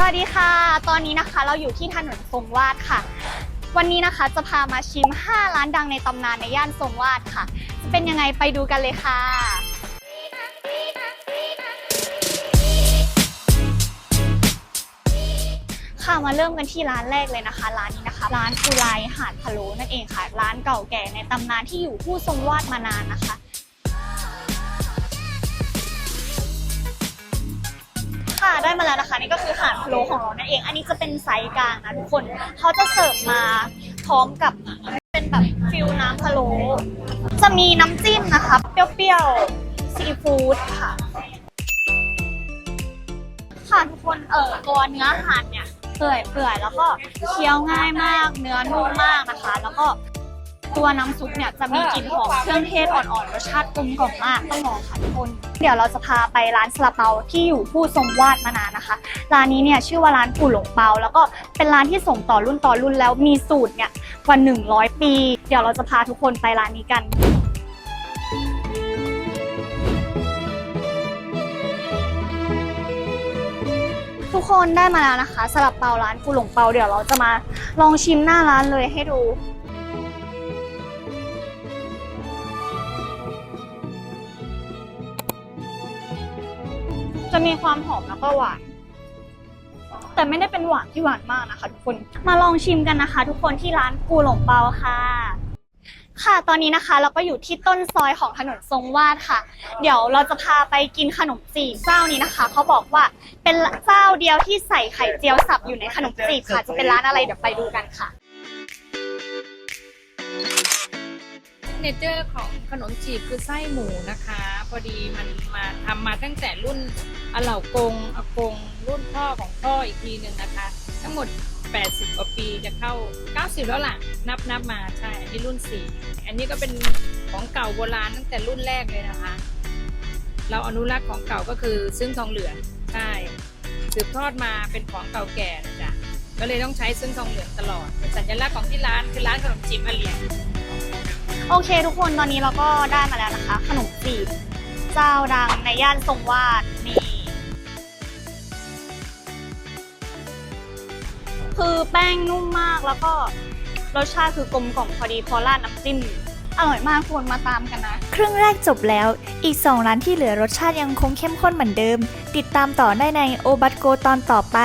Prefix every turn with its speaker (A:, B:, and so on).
A: สวัสดีค่ะ ตอนนี้นะคะเราอยู่ที่ถนนทรงวาดค่ะ วันนี้นะคะจะพามาชิม 5 ร้านดังในตำนานในย่านทรงวาดค่ะ จะเป็นยังไงไปดูกันเลยค่ะ ค่ะมาเริ่มกันที่ร้านแรกเลยนะคะ ร้านนี้นะคะ ร้านกุไลหาดพะโล้นั่นเองค่ะ ร้านเก่าแก่ในตำนานที่อยู่คู่ทรงวาดมานานนะคะ ได้มาแล้วนะคะ นี่ก็คือหาดพะโล้ของเรานั่นเอง อันนี้จะเป็นไซส์กลางนะทุกคนเขาจะเสิร์ฟมาพร้อมกับเป็นแบบฟิลน้ำพะโล้จะมีน้ำจิ้มนะคะ เปรี้ยวๆซีฟู้ดค่ะค่ะทุกคนเออตัวเนื้อหาดเนี่ยเปื่อยเปื่อยๆแล้วก็เคี้ยวง่ายมาก เนื้อนุ่มมากนะคะ แล้วก็ตัวน้ำซุปเนี่ยจะมีกลิ่นหอมเครื่องเทศอ่อนๆรสชาติกลมกล่อมมากต้องลองค่ะทุกคน เดี๋ยวเราจะพาไปร้านซาลาเปาที่อยู่ผู้ทรงวาดมานานนะคะ ร้านนี้เนี่ยชื่อว่าร้านปู่หลงเปา แล้วก็เป็นร้านที่ส่งต่อรุ่นต่อรุ่นแล้วมีสูตรเนี่ยกว่า 100 ปี เดี๋ยวเราจะพาทุกคนไปร้านนี้กันทุกคนได้มาแล้วนะคะสลับเปาร้านกูหลงเปาเดี๋ยวเราจะมาลองชิมหน้าร้านเลยให้ดู จะมีความหอมแล้วก็หวาน แต่ไม่ได้เป็นหวานที่หวานมากนะคะ ทุกคนมาลองชิมกันนะคะ ทุกคนที่ร้านกูหลงเปาค่ะ ค่ะตอนนี้นะคะ เราก็อยู่ที่ต้นซอยของถนนทรงวาดค่ะ เดี๋ยวเราจะพาไปกินขนมจีบเจ้านี้นะคะเขาบอกว่าเป็นเจ้าเดียวที่ใส่ไข่เจียวสับอยู่ในขนมจีบค่ะ จะเป็นร้านอะไรเดี๋ยวไปดูกันค่ะ
B: เนเจอร์ของขนมจีบคือไส้หมูนะคะ พอดีมันมาทำมาตั้งแต่รุ่นอาเหล่ากงอากง รุ่นพ่อของพ่ออีกทีหนึ่งนะคะ ทั้งหมด 80กว่าปีจะเข้า 90 แล้วล่ะ นับนับมาใช่ อันนี้รุ่น 4 อันนี้ก็เป็นของเก่าโบราณตั้งแต่รุ่นแรกเลยนะคะ เราอนุรักษ์ของเก่าก็คือซึ่งทองเหลืองใช่สืบทอดมาเป็นของเก่าแก่นะจ๊ะก็เลยต้องใช้ซึ่งทองเหลืองตลอดเป็นสัญลักษณ์ของที่ร้านคือร้านขนมจีบอาเหลียง
A: โอเคทุกคนตอนนี้เราก็ได้มาแล้วนะคะ ขนมจีบ เจ้าดังในย่านทรงวาดนี่ คือแป้งนุ่มมากแล้วก็รสชาติคือกลมกล่อมพอดีพอราดน้ำจิ้มอร่อยมากควรมาตามกันนะ
C: ครึ่งแรกจบแล้ว อีก 2 ร้านที่เหลือรสชาติยังคงเข้มข้นเหมือนเดิม ติดตามต่อได้ในโอบัตโกตอนต่อไป